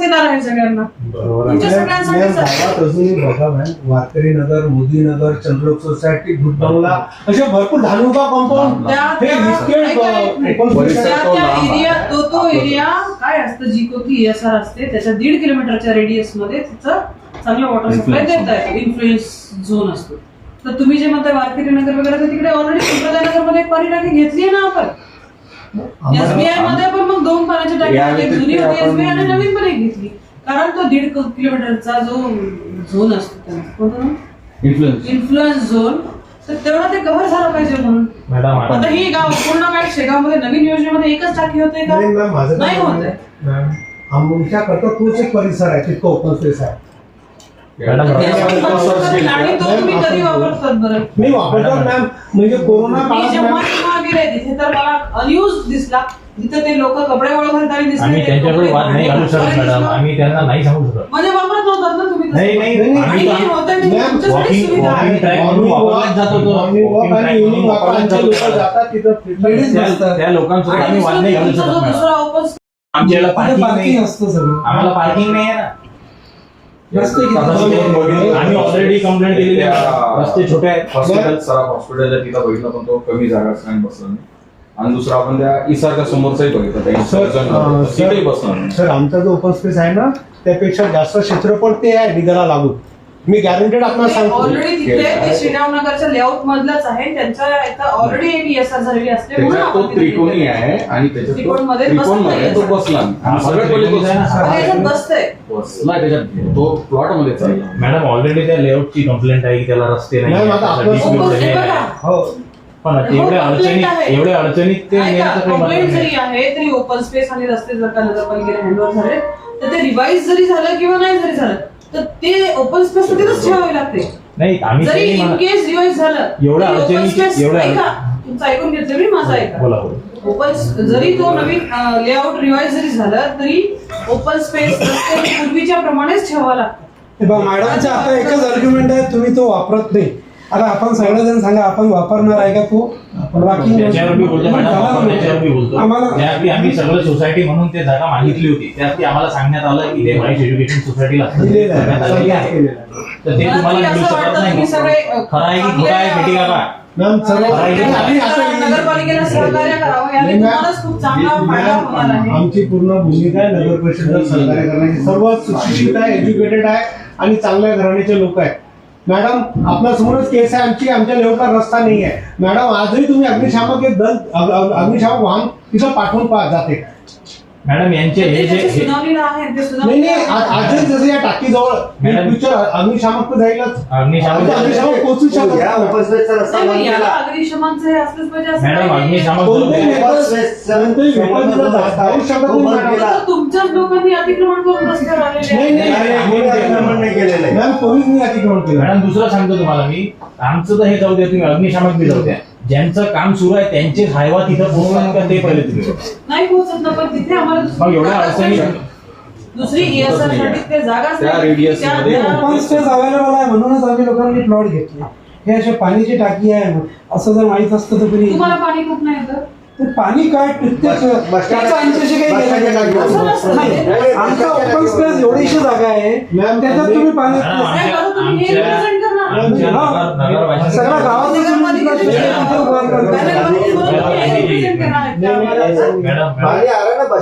देणार आहे सगळ्यांना. तुमच्या सगळ्यांसाठी मॅम, गावात अजूनही बघा मॅम वारकरी नगर मोदी नगर चंद्रलोक सोसायटी गुड बंगला असे भरपूर धानुका कंपाऊंड त्या- हे ऐका, ऐका. त्या एरिया तो तो एरिया काय असतं? जी कोणती एसआर असते त्याच्या दीड किलोमीटरच्या रेडियसमध्ये तिचं चांगलं वॉटर सप्लाय Influence देत आहे. इन्फ्लुएन्स झोन असतो. तर तुम्ही जे म्हणताय वारकरी नगर वगैरे तर तिकडे ऑलरेडी संप्रदाय नगरमध्ये एक पाणी टाकी घेतली आहे ना आपण. एसबीआयमध्ये पण मग दोन एक व्यतिरिक्त जुनी होती. एसबीआय आणि नवीन पण एक घेतली. कारण तो दीड किलोमीटरचा जो झोन असतो इन्फ्लुएन्स इन्फ्लुएन्स झोन तर तेवढं ते कव्हर झालं पाहिजे म्हणून. आता ही गाव पूर्ण काय शेगावमध्ये नवीन योजनेमध्ये एकच टाकी होते का? नाही होत आहे. आमच्याकरता तोच एक परिसर आहे तितकं ओपन स्पेस आहे. आणि तो तुम्ही कधी वापरतात बरं? मी वापरतो मॅम. म्हणजे कोरोना काळात गेले तिथे तर मला अनयूज दिसला जिथे ते लोक कपडे वळ घालताना दिसले आम्ही ते त्यांच्याकडे कपडे वाद नाही घालू शकत वगैरे मॅडम दिसलं. आम्ही त्यांना नाही सांगू शकत म्हणजे वापरत नव्हतात ना तुम्ही तसं? नाही नाही नाही, नाही, आम्ही आणि तर- होतं मॅम, तुमच्यासाठी walking- सुविधा आहे. walking track म्हणून वापरलाच जात होतो. मॉर्निंग वॉक Walking आणि track इव्हिनिंग म्हणून वॉक वापरलाच आमचे जात लोक होतो. जातात तिथं लेडीज त्या- बसतात त्या लोकांसोबत आणि आम्ही वाद नाही घालू तुमचा जो शकत दुसरा मॅडम open आमच्याकडे तिथे पार्किंग नाही पार्किंग असतं सगळं आम्हाला पार्किंग नाही आहे ना रस्ते किती. बघितलं, आम्ही ऑलरेडी कंप्लेंट केलेली आहे. रस्ते छोटे आहेत. हॉस्पिटल सराफ हॉस्पिटलच्या तिथं बघितलं पण तो कमी जागा स्टँड बसला नाही. आणि दुसरा आपण त्या इसारच्या समोरचाही बघितलं त्या सर, इसारच्या अं, तिथेही बसणार नाही. सर आमचा जो ओपन स्पेस आहे ना त्यापेक्षा जास्त क्षेत्रफळ ते आहे निघाला लागून. मी गॅरंटेड आपल्याला सांगतो. ऑलरेडी तिथे ते श्रीरामनगरच्या लेआउट मधलंच आहे. त्यांच्या इथं ऑलरेडी एक ESR झालेली असते म्हणून त्याच्यात तो आपण तिथे त्रिकोणी. आहे आणि त्याच्यात तो त्रिकोणमध्ये बसत त्रिकोणमध्ये नाही. तो बसला. हा, सगळ्यात पहिले तो याच्यात बसतंय. त्याच्यात तो प्लॉटमध्ये चालला. मॅडम ऑलरेडी त्या लेआउटची कंप्लेंट आहे की त्याला रस्ते नाही आता आपलं- हे बघा. हो. पण हो, एवढ्या complaint अडचणीत आहे. एवढ्या अडचणीत ते नेण्याचं काही कंप्लेंट मतलब जरी नाही. आहे तरी ओपन स्पेस आणि रस्ते जर का नगरपालिकेने हँडओव्हर झाले तर ते रिवाईज जरी झालं किंवा नाही जरी झालं तर ते ओपन स्पेस तिथेच ठेवावे लागते. नाही आम्ही जरी ते इन केस रिवाईज झालं तरी open अडचणी- space- एवढ्या- ऐका, तुमचं ऐकून घेतलं मी माझं ऐका. बोला बोला. ओपन जरी तो नवीन लेआउट रिवाईज जरी झालं तरी ओपन स्पेस पूर्वीच्या प्रमाणेच ठेवावं लागतं. हे बघा मॅडमचं आता एकच आर्ग्युमेंट आहे तुम्ही तो वापरत नाही. आता आपण सगळेजण सांगा आपण वापरणार आहे का तो? बाकी त्याच्यावर मी बोलतो मॅडम आपण त्याच्यावर मी बोलतो. आम्हाला त्याआधी आम्ही सगळं सोसायटी म्हणून ते जागा मागितली होती. त्याआधी आम्हाला सांगण्यात आलं की ते महेश एज्युकेशन सोसायटीला दिलेलं आहे. करण्यात आलेली आहे. केलेलं आहे. तर ते मला तुम्हाला तरी मिळू असं शकत वाटतं नाही. तुम्ही सगळे, अ, खरं आहे की खोटं आहे भेटी का मॅम सर्व आणि आम्ही आता नगरपालिकेला सहकार्य करावं याने नाही, मॅम. तुम्हालाच खूप चांगला फायदा मॅम, होणार आहे. आमची पूर्ण भूमिका आहे नगर परिषदेला सहकार्य करण्याची. सर्व सुशिक्षित आहे एज्युकेटेड आहे आणि चांगल्या घराण्याचे लोक आहेत. मॅडम आपल्या समोरच केस आहे. आमची आमच्या लेवलला रस्ता नाही आहे मॅडम आजही तुम्ही अग्निशामक दल अग्निशामक वाहन तिथं पाठवून पा जाते. मॅडम यांचे हे जे हे- सुनावणीला आहे ते नाही नाही जसं या टाकीजवळ मॅडम. फ्युचर अग्निशामक तर जाईलच. अग्निशामक अग्निशामक पोहोचू शकत या नाही. रस्ता नाही, बंद पण याला केला अग्निशमनचं हे असलंच पाहिजे असं मॅडम काही नाही. कोणत्याही कोणत्याही जाऊ शकत तो बंद. केला. तुमच्याच लोकांनी अतिक्रमण करून रस्त्यावर आलेले नाही, अतिक्रमण नाही केलेलं आहे. मॅम पोलीसनी अतिक्रमण केलं. मॅडम दुसरं सांगतो तुम्हाला मी. आमचं तर हे जाऊ द्या तुम्ही अग्निशामक बी जाऊ द्या. ज्यांचं काम सुरू आहे त्यांचे हायवा तिथं पोहोचतात का ते पहिले बघा. नाही पोहोचत ना पण तिथे आम्हाला दुसरी एवढ्या जागाच अडचणी नाही. दुसरी ESR साठी ते जागाच त्या नाही. radius त्या- मध्ये त्या- ओपन स्पेस अवेलेबल आहे म्हणूनच आम्ही लोकांनी प्लॉट घेतले हे असे पाण्याची टाकी आहे असं जर माहीत असतं तर कोणी तुम्हाला पाणी खूप नाही येतं ते पाणी काय प्रत्येक बस- बस स्टँड- त्याचं आमच्याशी काही बस घेणं स्टँडच्या देणं टाकीवर. नाही. असं नाही. नसतं. आमचा ओपन स्पेस एवढीशी जागा आहे मॅम, त्याच्यात तुम्ही- पाणी तुम्ही? हे आमच्या- represent सगळ्या गावात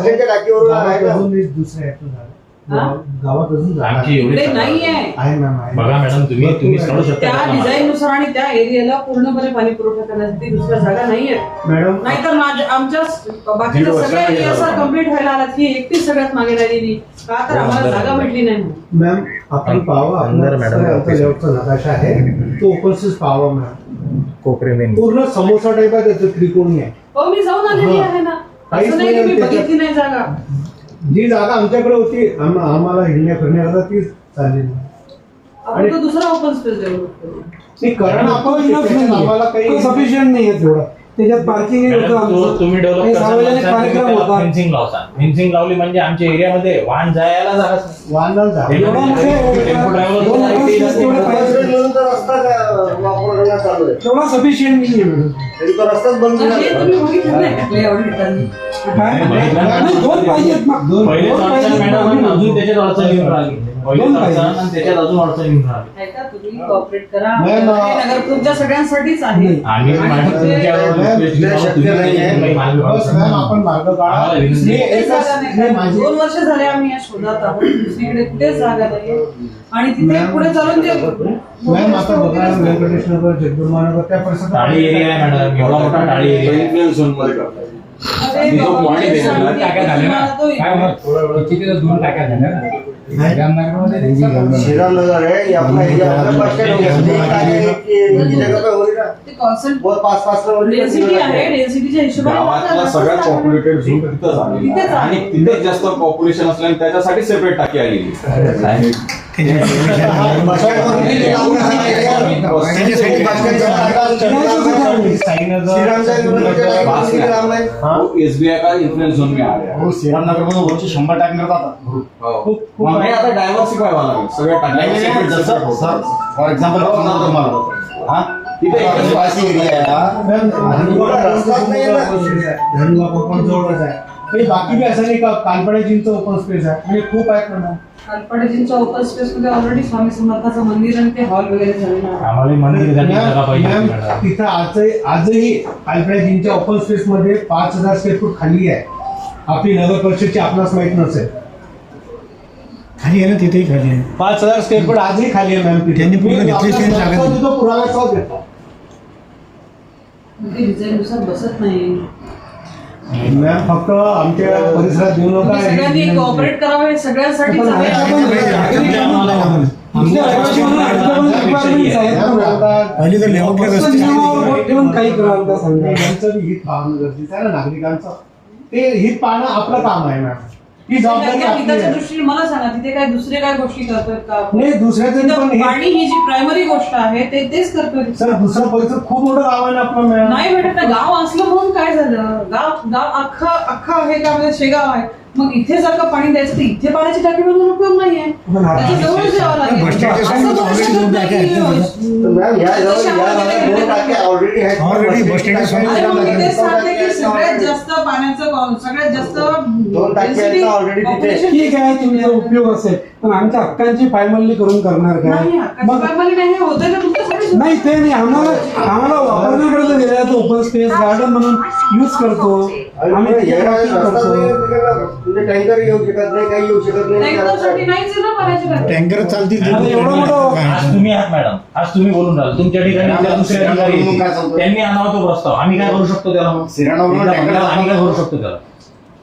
त्या टाकीवरून गावात अजून आहे नाहीये मॅम आहे बघा मॅडम तुम्ही तुम्ही सांगू शकता त्या डिझाईन नुसार आणि त्या एरियाला पूर्णपणे पाणी पुरवठा करण्यासाठी दुसऱ्या जागा नाहीये मॅडम नाहीतर माझ्या आमच्या बाकीच्या सगळ्या एरिया कंप्लीट व्हायला आला. ही एकटीच सगळ्यात मागे राहिलेली. का? तर आम्हाला जागा भेटली नाही म्हणून. मॅम आपण पाहावा अंदर मॅडम नकाशा आहे. तो ओपन स्पेस पाहावा मॅम कोपरे मेन पूर्ण समोसा टाईप आहे त्याचं त्रिकोणी आहे. हो मी जाऊन आलेली हा. आहे ना. काहीच असं नाही की मी नाही त्याच्यात. बघितली नाही जागा. जी जागा आमच्याकडे होती आम- आम्हाला हिंडण्या फिरण्याकरता तीच चालली. नाही. आपण तो दुसरा ओपन स्पेस डेव्हलप करू. ते करणं आपण त्याच्यात आम्हाला काही सफिशियंट नाही आहे तेवढं. त्याच्यात पार्किंग तुम्ही काही डेव्हलप सार्वजनिक कार्यक्रम होता. फेन्सिंग लावता फेन्सिंग लावली म्हणजे आमच्या एरियामध्ये वाहन जायला तेवढे पाहिजे. सफिशियंट नाही रस्ताच बंद हे दोन पाहिजेत मग. दोन मग. अजून त्याच्यात अडचण येऊन राहिली. दोन अडचण पाहिजे. आणि त्याच्यात अजून अडचण येऊन राहिली ऐका तुम्ही कॉपरेट करा नाही ना. हे नगर तुमच्या सगळ्यांसाठीच आहे. आम्ही आणि मॅडम ते- तुमच्यावर मॅम, request ते करू, शक्य तुम्ही नाहीये. काही मार्ग काढू बस मॅम आपण मार्ग काढा आम्हाला विनंती. मी कुठेच एकच जागा नाही. नाही, माझी दोन वर्ष झाले आम्ही या शोधात आहोत दुसरीकडे कुठेच जागा नाहीये आणि तिथे मॅम, पुढे चालून जे मॅम आता बघा व्यंकटेश नगर जगदुर्मानगर त्या टाळी एरिया आहे मॅडम एवढा मोठा टाळी एरिया आहे. इन्फ्लुएन्स झोनमध्ये करताय अरे जो बाबा, point आहे सांगते, त्याला टाक्या झाल्या ना तो काय मग किती तर दोन टाक्या झाल्या ना श्रीराम नगर है ये अपना एरिया अपना बस स्टैंड हो गया एक आगे एक एक ही जगह पे हो रही ना ते कॉन्सेंट बहुत पास पास में हो रही डेन्सिटी आहे डेन्सिटीच्या हिशोबाने गावातला बघा, सगळ्यात रस्ता पॉप्युलेटेड झोन तिथंच आलेला तिथेच आहे. आहे. आणि तिथेच जास्त पॉप्युलेशन असल्याने त्याच्यासाठी सेपरेट टाकी आलेली एसबीआय का इन्फ्लुएंस झोन में आ गया श्रीरामनगरमध्ये वरचे शंभर टाकणार जातात खूप आता डायव्हर्सिफाय व्हावं लागेल सगळ्या नाही, सर फॉर एक्झाम्पल तुम्हाला हा तिथे एरिया आहे धनुला कोकण जवळच आहे हे बाकी बी असं नाही का कालपड्याजींचं ओपन स्पेस आहे? म्हणजे खूप आहेत मॅडम कालपाड्याजींच्या ओपन स्पेस मध्ये ऑलरेडी स्वामी समर्थाचं मंदिर आणि ते हॉल वगैरे झालेलं आहे. आम्हाला मंदिर जाण्याची जागा मॅम, पाहिजे मॅम, होती मॅडम. तिथं आजही आजही कालपड्याजींच्या ओपन स्पेस मध्ये पाच हजार स्क्वेअर फूट खाली आहे. आपली नगर परिषदची आपणास माहीत नसेल. खाली आहे ना तिथेही खाली आहे. पाच हजार स्क्वेअर फूट आजही खाली आहे मॅम तिथे. त्यांनी पूर्ण घेतली असेल जागा देतो ते डिझाईन नुसार बसत नाही. मॅम फक्त आमच्या परिसरात येऊ तुम्ही सगळ्यांनी नका कॉपरेट करावं हे पाहणं गरजेचं आहे ना नागरिकांचं. ते हित पाहणं आपलं काम आहे मॅम ही जबाबदारी आपली आहे. दृष्टीने मला सांगा तिथे काय दुसरे काय गोष्टी करतोय का? नाही दुसऱ्याचं तिथं पण हे- पाणी ही जी प्रायमरी गोष्ट आहे ते तेच करतोय सर दुसरं परिसर खूप मोठं गाव आहे ना आपलं मॅम नाही भेटत ना गाव असलं म्हणून काय झालं? गाव गाव अख्खं अख्खं आहे का म्हणजे शेगाव आहे. मग इथे जर का पाणी द्यायचं तर इथे पाण्याची टाकी बनवून उपयोग नाहीये. लागेल. स्टँडच्या असं समोर already शकत दोन नाही टाक्या आहेत ना. मैम टाके ऑलरेडी है Already bus stand के समोर अरे मग मी तेच सांगते की टाके सगळ्यात जास्त पाण्याचं सगळ्यात जास्त दोन टाकी आहेत ना already तिथे. population ठीक आहे तुमचा उपयोग असेल. पण आमच्या हक्कांची पायमल्ली करून करणार काय? नाही हक्काची मग पायमल्ली नाही हे होतंय ना नाही ते नाही. आम्हाला आम्हाला वापरण्याकडे दिलं जातं ओपन स्पेस गार्डन म्हणून यूज करतो. आम्ही करतो. म्हणजे टँकर येऊ शकत नाही काही येऊ शकत नाही. टँकर चालतील एवढं मोठं आज तुम्ही आहात मॅडम. आज तुम्ही बोलून राहिले. तुमच्या ठिकाणी अधिकारी येतील. चालतंय? त्यांनी आणावा तो प्रस्ताव आम्ही काय करू शकतो त्याला? मग टँकर आम्ही काय करू शकतो त्याला?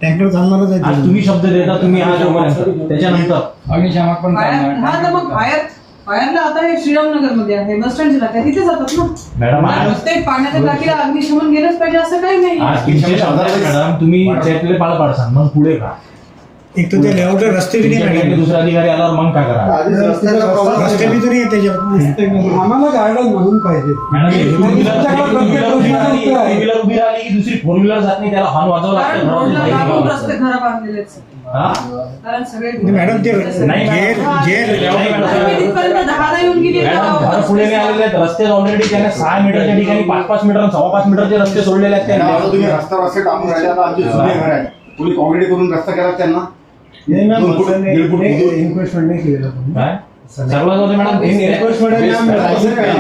टँकर चालणारच आज आहे तुम्ही शब्द देता तुम्ही हा जोपर्यंत. त्याच्यानंतर. अग्निशामक पण चालणार. हा तर मग फायर फायरला आता हे श्रीरामनगरमध्ये आहे बस स्टँडची टाकी आहे, तिथे जातात ना. मॅडम आज ते पाण्याच्या टाकीला अग्निशमन गेलंच पाहिजे असं काही नाही. आज आहेत, मॅडम. तुम्ही त्यातले पाळ पाडसान मग पुढे का? एक तर ते लेआउट रस्ते बी नाही ठिकाणी दुसरा अधिकारी आल्यावर मग काय करा? आधीच रस्त्याचा प्रॉब्लेम रस्ते बी तरी त्याच्यात आम्हाला गार्डन म्हणून पाहिजे. मॅडम हे two wheeler- तुमच्याकडे two wheeler प्रत्येक उभी राहिली- गोष्टीचं उत्तर आहे. two wheeler उभी राहिली की दुसरी फोर व्हीलर जात नाही त्याला हॉर्न वाजवावं कारण रोडला लागून रस्ते बांधलेले आहेत. हा? कारण सगळे मॅडम ते नाही, मॅडम. नाही, मॅडम. दहाला येऊन गेली आहे घर आलेले आहेत रस्ते ऑलरेडी त्याने सहा मीटरच्या ठिकाणी पाच पाच मीटर सव्वा पाच मीटरचे रस्ते सोडलेले आहेत त्यांना आता तुम्ही रस्ता रस्ते टाकून राहिले आता आमचे जुने घर आहेत तुम्ही कॉन्क्रीट करून रस्ता केला त्यांना नाही मॅम दोन फूट, असं नाही- दीड फूट नाही, दूर. इन्व्हेस्टमेंट नाही केलेलं तुम्ही. काय सर्वात होते मॅडम हे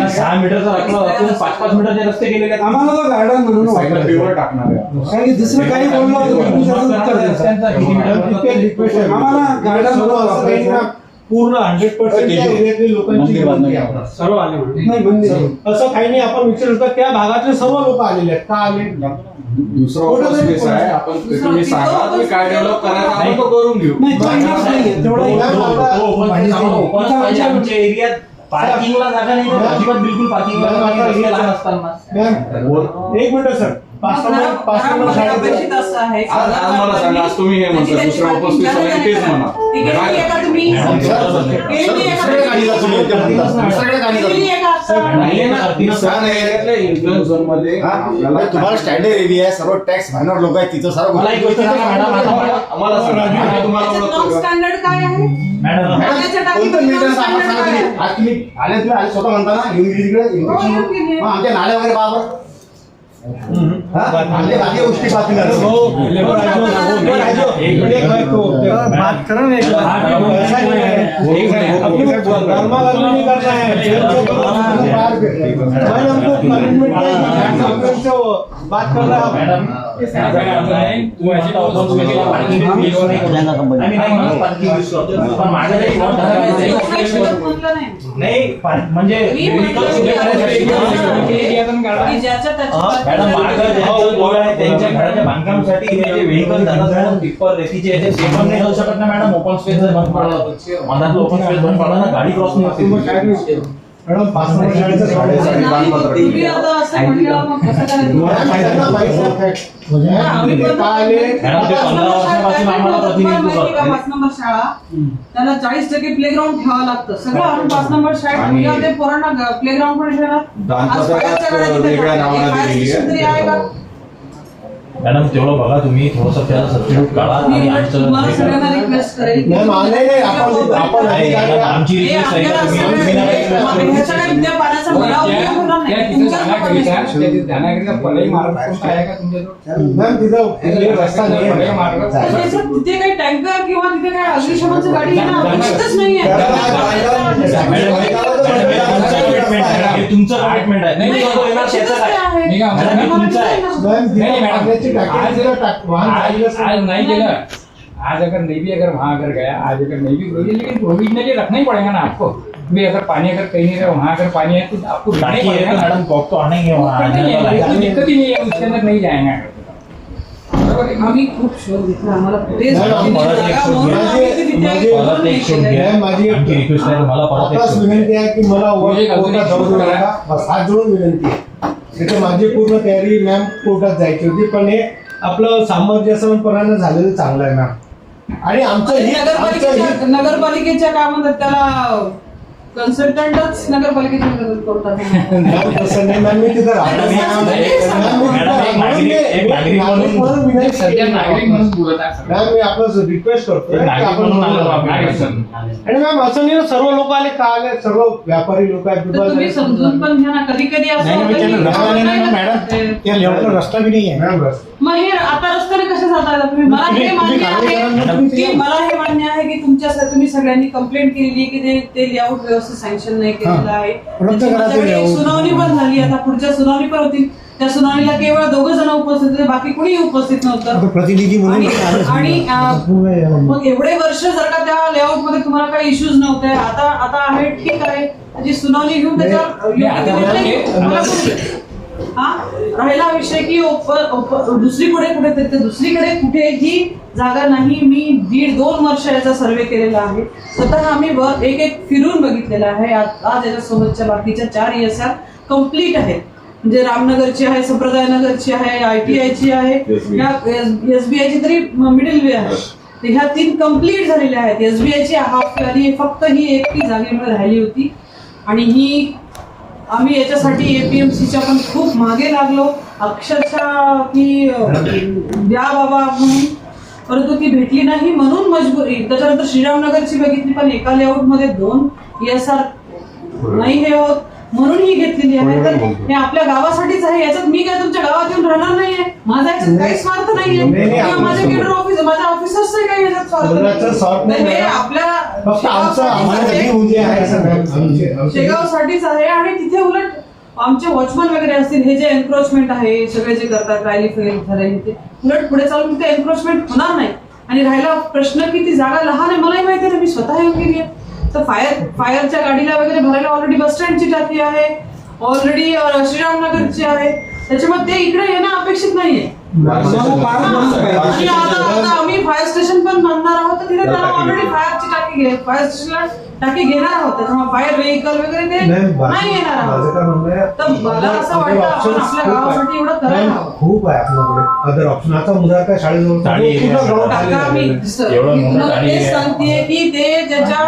सहा मीटरचा रस्ता दाखवून पाच पाच मीटरचे रस्ते केलेले आहेत आम्हाला तो गार्डन म्हणून. पेवर टाकणार आहे कारण की दुसरं काही बोललं होतं उत्तर द्यायचं. आहे. आम्हाला गार्डन म्हणून वापरायचं. पूर्ण हंड्रेड पर्सेंट एरियातली लोकांची आहे. सर्व आले म्हणून. नाही मंदिर आहे. असं काही नाही आपण विचारलं तर त्या भागातले सर्व लोक आलेले आहेत. का आले? दुसरा ओपन स्पेस आहे? आपण तुम्ही सांगा तुम्ही काय डेव्हलप करायचं आपण तो करून घेऊ. नाही तो नाहीये. तेवढा नाही, एरियात पार्किंगला जागा नाही तर अजिबात बिलकुल पार्किंगला मॅम एक मिनिट सर. असं आहे. आज आज मला सांगा आज तुम्ही हे म्हणता दुसऱ्या तेच म्हणा. आहे ते आहे मध्ये? आपल्याला तुम्हाला स्टँडर्ड एरिया आहे सर्व टॅक्स भरणार लोक आहेत तिथं सर्व मला एक गोष्ट सांगा मॅडम आता मला- आम्हाला सांगा आम्ही तुम्हाला त्याच्यात ओळखतो नॉन का? स्टँडर्ड काय आहे? मॅडम पाण्याच्या कोणतं सांगा सांगा? तुम्ही. आज तुम्ही आले तुम्ही आज स्वतः म्हणता ना येऊन गेली तिकडे हो, येऊन गेली. मग आमच्या नाल्या वगैरे बाबा बात करो रहा हूँ मॅडम नाही म्हणजे मॅडम त्यांच्या घराच्या बांधकामासाठी हे जे व्हेकल मॅडम टिप्पर रेतीचे ते पण नाही जाऊ शकत ना मॅडम ओपन स्पेस जर बंद पडलं मधातलं ओपन स्पेस बंद ना गाडी क्रॉस नाही. मॅडम पाच नंबर शाळेचं आम्ही. पाच शाळा? त्याला चाळीस टक्के प्लेग्राऊंड ठेवावं लागतं. सगळं आणून पाच नंबर शाळेत पोरांना प्लेग्राऊंड पण तिथे वेगळ्या. नावानं दिलेली आहे. station तरी आहे का मॅडम तेवढं बघा तुम्ही थोडंसं त्याला सबस्टिट्यूट काढा आणि आमचं नाही, नाही, नाही, आपण- आपण- नाही, मॅडम, आमची हे रिक्वेस्ट आहे का तुम्ही तुम्ही request करू. मॅम तिथं रस्ता नाही आहे. तिथे काही टँकर किंवा तिथे काही अग्निशमनची गाडी येणं नाहीये मॅडम, हे तुमचं commitment आहे. हे तुमचं commitment आहे. नाही, नाही, तो येणार अपेक्षितच त्याचं काय? आहे. मी काय म्हणतो, मॅडम, हे तुमचं आहे. मॅम तिथे नहीं, मैडम। पाण्याची टाकी आज- तिथे टाक- वाहन आज जायला आज नहीं गेला आज अगर नहीं भी अगर वहाँ अगर गया आज अगर नहीं भी होगी लेकिन प्रोविजनली रखना ही पड़ेगा ना आपको भी अगर पानी अगर कहीं नहीं रहा वहाँ अगर पानी है तो आपको रखना ही टाकी है पड़ेगा तो ना मैडम कॉक तो आने ही है वहाँ नहीं, आने नहीं, वाला है। कोई दिक्कत ही नहीं है उसके अंदर नहीं जाएंगे बरोबर आहे? आम्ही खूप शोध घेतला आम्हाला कुठेच नाही, तिथे परत एक जागा शोध म्हणून घ्या. आम्ही तिथे माझे- म्हणून परत नाही एक शोध केलंय. घ्या. नाही, माझी एक- आमची रिक्वेस्ट आहे तुम्हाला परत एक आताच शोध घ्या. विनंती आहे की मला वर म्हणजे कोर्टात अजून जाऊ एक देऊ करा. नका बस हात जोडून विनंती आहे तिथे माझी पूर्ण तयारी मॅम कोर्टात जायची होती पण हे आपलं सामंजस्यपणानं झालेलं चांगलं आहे मॅम आणि आमचं हित- नगरपालिकेच्या काय म्हणतात त्याला कन्सल्टंटच मदत करतात रिक्वेस्ट करतोय की नागरिक आपण म्हणून आलो आपण. नागरिक म्हणून. आणि मॅम असं नाही ना, सर्व लोक आले का आले सर्व व्यापारी लोक आहेत समजून पण घ्या ना कधी कधी असं मॅडम. रस्ता बी नाही आहे मॅम बस मग हे आता रस्त्याने कसे जाता येतात तुम्ही मला हे मान्य आहे तुम्ही की ते- मला हे मान्य आहे की तुमच्या तुम्ही सगळ्यांनी कंप्लेंट केलेली आहे की ते ते लेआउट व्यवस्थित सँक्शन नाही केलेलं हा. आहे. सुनावणी पण झाली आता पुढच्या सुनावणी पण होती त्या सुनावणीला केवळ दोघं जण उपस्थित होते. बाकी कुणीही उपस्थित नव्हतं. प्रतिनिधी म्हणून आणि- हे- मग एवढे वर्ष जर का त्या लेआउटमध्ये तुम्हाला काही इश्यूज नव्हते. आता आता आहे ठीक आहे. त्याची सुनावणी घेऊन त्याच्यावर हा? राहिला विषय की दुसरीकडे कुठे ते- ते दुसरीकडे कुठेही जागा नाही. मी दीड दोन वर्ष याचा सर्वे केलेला आहे. स्वतः आम्ही वर एक एक फिरून बघितलेला आहे. आज आज याच्यासोबतच्या बाकीच्या चार एस आर कंप्लीट आहेत. म्हणजे रामनगरची आहे संप्रदाय नगरची आहे आय टी आयची आहे. SBI. एस बी आयची तरी मिडल वे आहे. तर ह्या तीन कंप्लीट झालेल्या आहेत. एस बी आयची हाफ आणि फक्त ही एक ती जागेमुळे राहिली होती. आणि ही आम्ही याच्यासाठी एपीएमसीच्या पण खूप मागे लागलो. अक्षरशः की द्या बाबा म्हणून. परंतु ती भेटली नाही म्हणून मजबुरी त्याच्यानंतर श्रीरामनगरची बघितली पण एका लेआउटमध्ये दोन एस आर नाही हे होत. म्हणून ही घेतलेली आहे. तर हे आपल्या गावासाठीच आहे याच्यात मी काय तुमच्या गावात येऊन राहणार नाहीये माझा याच्यात काही स्वार्थ नाहीये. नाही, नाही, किंवा माझे आपल्या केडर ऑफिस माझ्या ऑफिसर्स काही याच्यात स्वार्थ कोणाचा स्वार्थ नाही, नाही. हे मॅडम. आपल्या फक्त आमचं आम्हाला शेगावसाठीच कधी आहे. उद्या आहे आमचे- आहे आणि तिथे उलट आमचे वॉचमन वगैरे असतील हे जे एन्क्रोचमेंट आहे सगळे जे करतात रॅली फेल झाले ते उलट पुढे चालून तिथे एन्क्रोचमेंट होणार नाही. आणि राहिला प्रश्न की ती जागा लहान आहे मलाही माहिती आहे मी स्वतः येऊन गेली आहे तर फायर फायरच्या गाडीला वगैरे भरायला ऑलरेडी बस स्टँडची टाकी आहे ऑलरेडी श्रीरामनगरची आहे. त्याच्यामुळे ते इकडे येणं अपेक्षित नाहीये. आणि आता आता आम्ही फायर स्टेशन पण बांधणार आहोत तर तिथे ऑलरेडी फायरची टाकी घे फायर स्टेशनला टाकी घेणार आहोत. त्याच्यामुळे फायर व्हेकल वगैरे ते नाही, येणार आहोत. तर मला असं वाटतं आपण आपल्या खूप आहे. गावासाठी एवढं करायला हवं. खूप आहे आपल्याकडे. अदर ऑप्शन आता मुला काय शाळेजवळ मी एवढं तेच आहे. सांगतेय की ते ज्याच्या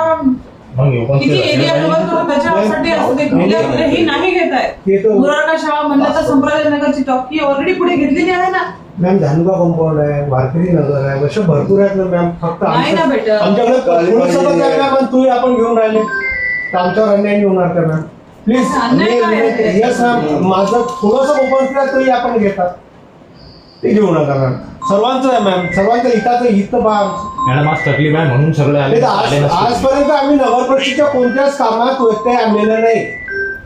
मग open किती space एरिया असेल कव्हर पाहिजे. करून त्याच्यासाठी असं ते नाही, ही घेत आहे. मुरारका शाळा म्हणलं तर संप्रदाय नगरची टॉकी ऑलरेडी पुढे घेतलेली आहे ना. मॅम धानुका कंपाऊंड आहे वारकरी नगर आहे अशा भरपूर आहेत ना मॅम फक्त नाही ना आमच्या-. आमच्याकडे पाणी आहे. मॅम, पण तू आपण घेऊन राहिले. तर आमच्यावर अन्याय नाही होणार का मॅम प्लीज अन्याय काय आहे? येस मॅम माझं थोडंसं ओपन तरी आपण घेतात. ते घेऊ नका मॅम सर्वांचं आहे मॅम सर्वांचं हिताचं हित पहा मॅडम आज तकलीफ आहे म्हणून सगळे आले नाही नसते. आजपर्यंत आम्ही नगर परिषदेच्या कोणत्याच कामात व्यत्यय आणलेला नाही.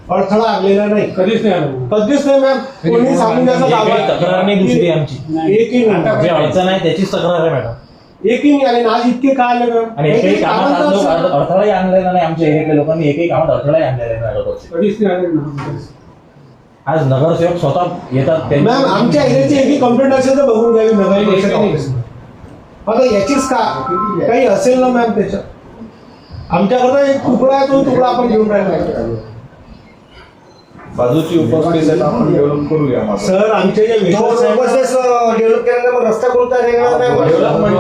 अडथळा आणलेला नाही. कधीच नाही आलं. कधीच नाही मॅम कोणी सांगून द्यायचं एक काही तक्रार नाही दुसरी आमची. एकही नाही. जे अडचण आहे त्याचीच तक्रार आहे मॅडम एकही नाही आले. ना आज इतके का आले मॅम आणि एकही एकही कामात कामाचं आज लोक असं- अडथळाही आणलेला नाही आमच्या एरियातल्या लोकांनी. एकही कामात अडथळाही आणलेला नाही मॅडम कधीच नाही आलं ना. आज नगरसेवक स्वतः येतात त्यांची- मॅम आमच्या एरियाची एकही कंप्लेंट असेल तर बघून घ्यावी नगर आता याचीच का काही असेल ना मॅम त्याच्यात? आमच्याकडे एक तुकडा आहे तो तुकडा आपण घेऊन राहिला. बाजूची उपस्थित आपण डेव्हलप करूया सर आमचे जे वेटर्स आहेत डेव्हलप कोणता वेगळा नाही मग Development.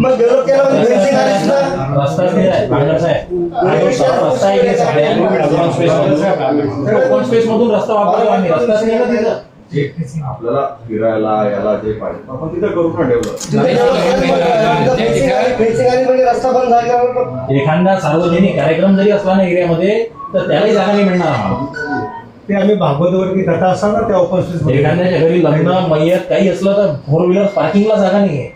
मग डेव्हलप केला म्हणजे फेन्सिंग आलीच ना. रस्ताच नाही आहे भांडर साहेब आणि तो साफ रस्ता आहे. की साध्या ओपन स्पेस मधून. ओपन स्पेस मधून रस्ता वापरतो आम्ही रस्ताच नाही ना तिथं. आपल्याला फिरायला याला जे पाहिजे. आपण तिथं करू ना डेव्हलप केलं, म्हणजे रस्ता बंद झाल्यावर मग एखादा सार्वजनिक कार्यक्रम जरी असला ना एरियामध्ये तर त्यालाही जागा नाही मिळणार. आम्हाला ते आम्ही भागवतवरती कथा असतात ना त्या ओपन स्पेस एखाद्याच्या घरी लग्न मयत काही असलं तर फोर व्हीलर पार्किंगला जागा नाही आहे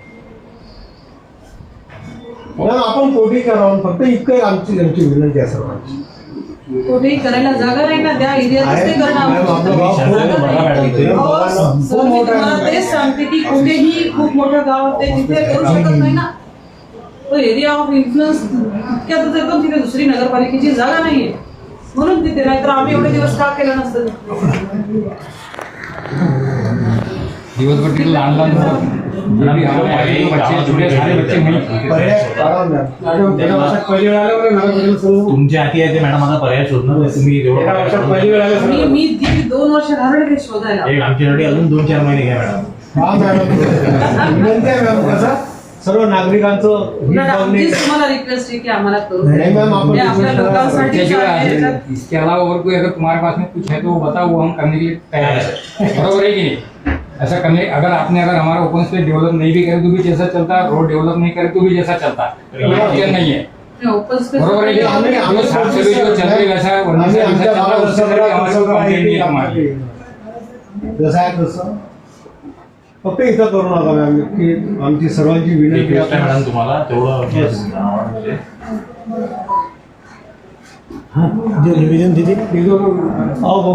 मॅम आपण कोठी करावं फक्त इतकं आमची आमची विनंती आहे सर्वांची. कुठेही करायला जागा नाही ना त्या एरियातच ते. करणं आवश्यक आहे. हो, सर, मी. तुम्हाला तेच सांगते की कुठेही खूप मोठं गाव ते तिथे करू शकत नाही ना. तो एरिया ऑफ इन्फ्लुअन्स इतक्यातच येतो तिथे दुसरी नगरपालिकेची जागा नाहीये. म्हणून तिथे नाहीतर आम्ही एवढे दिवस का केलं नसतं? दिवसभर तिथे लहान लहान. तुमच्या हाती आहे ते मॅडम आता पर्याय शोधणं तर तुम्ही मी सगळं. मी दीड दोन वर्ष ते शोधायला. एक आमच्यासाठी अजून दोन चार महिने घ्या मॅडम. हा मॅडम. विनंती आहे मॅम कसं? सर्व नागरिकांचं तुम्हाला रिक्वेस्ट आहे की आम्हाला करू. नाही मॅम आपण हे आपल्या लोकांसाठी इसके आहे, याच्यात अलावा- इसके अलावा और कोई अगर तुम्हारे पास में कुछ है तो वो बताओ वो हम करने के लिए तैयार है। बराबर है कि नहीं? ऐसा करने अगर आपने अगर हमारा ओपन स्पेस डेवलप नहीं भी करे तो भी जैसा चलता है रोड डेवलप नहीं करे तो भी जैसा चलता। है। कोई नहीं है। ते open space बरोबर आहे की मध्ये आम्ही- आम्ही- जो साफ सफाई जो चल रही है वैसा आम्ही वैसा आमच्या चलता है, गावात उससे कसं करा, हमारी कसं करा, complaint नहीं हे है हमारी जसं आहे तसं. फक्त इथं करू नका मॅम की आमची सर्वांची विनंती आहे. मॅडम तुम्हाला तेवढं म्हणजे. जे निवेदन दिले आओ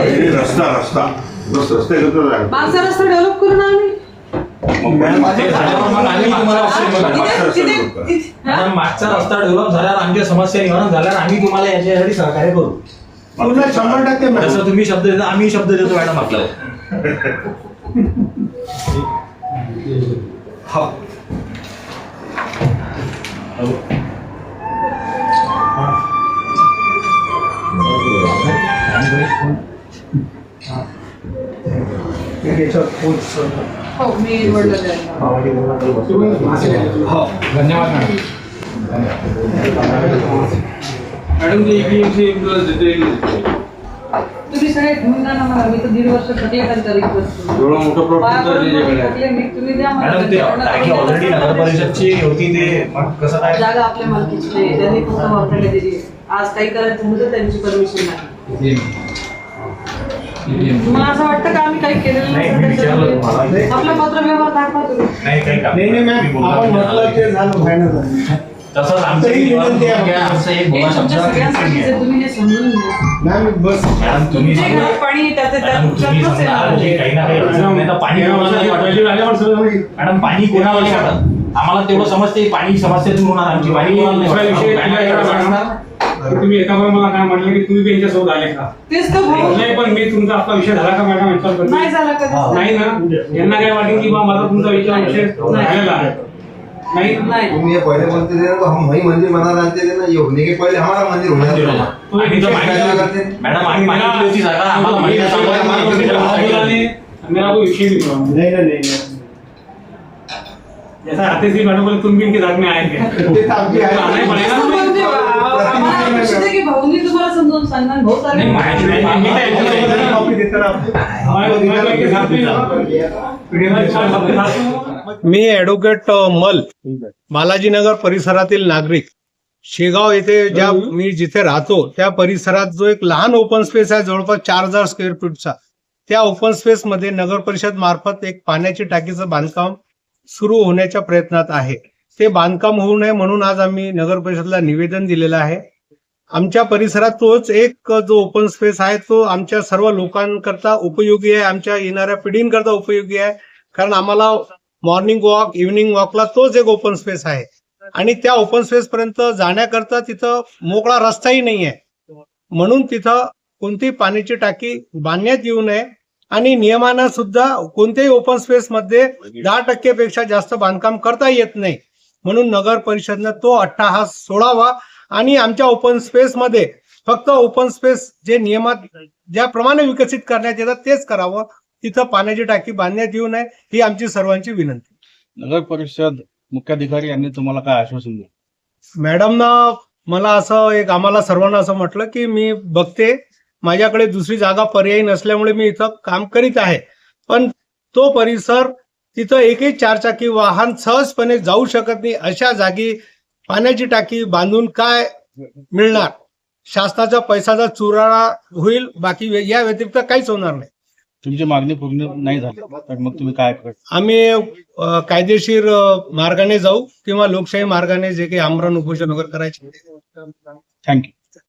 रस्ता रस्ता. बस रस्ते करतो मागचा रस्ता डेव्हलप करू ना आम्ही ते झाल्यावर मग आम्ही तुम्हाला. तिथे- तिथे- हा? मॅडम, मागचा रस्ता डेव्हलप झाल्यावर आमच्या समस्या निवारण झाल्यावर आम्ही तुम्हाला याच्यासाठी सहकार्य करू. पूर्ण शंभर टक्के जसं मॅडम तुम्ही शब्द देता आम्ही शब्द देतो मॅडम आपल्याला. हो मी निवडलं जाईल हो. धन्यवाद मॅडम. मॅडम ते इन्फ्लुअन्स डिटेल तुम्ही सगळे घेऊन जा ना मला. मी तर दीड वर्ष थकले त्यांचा रिक्वेस्ट एवढं मोठं पाया प्रॉब्लेम पडून त्याच्याकडे आहे. थकले मी तुम्ही द्या मला मॅडम ते त्यांच्याकडनं टाकी करून ऑलरेडी. नगर परिषदची होती ते. मग कसं काय? जागा आपल्या मालकीची आहे त्यांनी फक्त वापरायला दिली आहे. आज काही करायचं म्हणजे त्यांची परमिशन नाही. तुम्हाला असं वाटतं का आम्ही काही केलेलं नाही, मी नाही विचारलं तुम्हाला. त्याच्यामध्ये? आपलं पत्र व्यवहार दाखवा तुम्ही नाही काही काम नाही नाही मी मॅम बोलणार आपण नाही. म्हटलं ते झालं फायनल झालं तसंच आमचं तरी निवारण विनंती आहे. करून घ्या. आमचं एक हे बोला तुमच्या शब्द सगळ्यांसाठीच आहे तुम्ही हे समजून घ्या मॅम बस मॅडम तुम्ही घरात पाणी त्याचे त्या मॅडम तुम्ही तुमच्यातच समजा आहे जे ना. काही ना काही अडचण नाही तर पाणी कोणाला नाही वाटत. मॅडम पाणी कोणाला नाही वाटत आम्हाला तेवढं समजते पाणी समस्येतून होणार आमची पाणी कोणाला नाही दुसरा विषय वाटत. तुम्ही एका बरोबर मला काय म्हटलं की तुम्ही बी यांच्यासोबत आले का? तेच तर भाऊ नाही पण मी तुमचा आपला विषय झाला का मॅडम यांच्याबद्दल नाही झाला कधीच. नाही ना? यांना काय वाटेल की बा माझा तुमचा विचार विषय झालेला आहे. नहीं? नहीं. तुम ये पहले बोलते थे ना तो हम वही मंदिर बना जानते थे ना ये होने के पहले हमारा मंदिर होना था. आम्ही तर मागितली होती. मॅडम आम्ही मागितली होती जागा आम्हाला माहिती आहे, आम्हाला माहिती आहे. मेरा कोई विषय नहीं हुआ नाही ना नाही. नाही. जैसा आते थे मैडम बोले तुम भी इनके साथ में आएंगे ते तर आमची आहे. आना ही पड़ेगा असं म्हणजे आम्हाला अपेक्षित आहे की भाऊंनी तुम्हाला समजावून सांगणार भाऊ चालेल. नहीं माहिती आम्ही काय मी ऍडव्होकेट मल बालाजीनगर परिसरातील नागरिक. शेगाव येथे ज्या मी जिथे राहतो त्या परिसरात जो एक लहान ओपन स्पेस आहे जवळपास चार हजार स्क्वेअर फीटचा त्या ओपन स्पेस मध्ये नगर परिषद मार्फत एक पाण्याची टाकीचं बांधकाम सुरू होण्याच्या प्रयत्नात आहे. ते बांधकाम होऊ नये म्हणून आज आम्ही नगर परिषदला निवेदन दिलेलं आहे. आमच्या परिसरात तोच एक जो ओपन स्पेस आहे तो आमच्या सर्व लोकांकरता उपयोगी आहे आमच्या येणाऱ्या पिढींकरता उपयोगी आहे. कारण आम्हाला मॉर्निंग वॉक इव्हनिंग वॉकला तोच एक ओपन स्पेस आहे. आणि त्या ओपन स्पेस पर्यंत जाण्याकरता तिथं मोकळा रस्ताही नाही आहे म्हणून तिथं कोणतीही पाण्याची टाकी बांधण्यात येऊ नये. आणि नियमानं सुद्धा कोणत्याही ओपन स्पेस मध्ये दहा टक्केपेक्षा जास्त बांधकाम करता येत नाही. म्हणून नगर परिषदनं तो अट्टाहास सोडावा. आणि आमच्या ओपन स्पेस मध्ये फक्त ओपन स्पेस जे नियमात ज्याप्रमाणे विकसित करण्यात येतात तेच करावं. तिथं पाण्याची टाकी बांधण्यात येऊ नये ही आमची सर्वांची विनंती. नगर परिषद मुख्याधिकारी यांनी तुम्हाला काय आश्वासन दिलं? मॅडमनं मला असं एक आम्हाला सर्वांना असं म्हटलं की मी बघते माझ्याकडे दुसरी जागा पर्यायी नसल्यामुळे मी इथं काम करीत आहे. पण तो परिसर तिथं एकही चारचाकी वाहन सहजपणे जाऊ शकत नाही अशा जागी पाण्याची टाकी बांधून काय मिळणार? शासनाचा पैसाचा चुराळा होईल बाकी या व्यतिरिक्त काहीच होणार नाही. तुमची मागणी पूर्ण नाही झाली. तर मग तुम्ही काय आम्ही कायदेशीर मार्गाने जाऊ किंवा लोकशाही मार्गाने जे काही आमरण उपोषण वगैरे करायचे. थँक्यू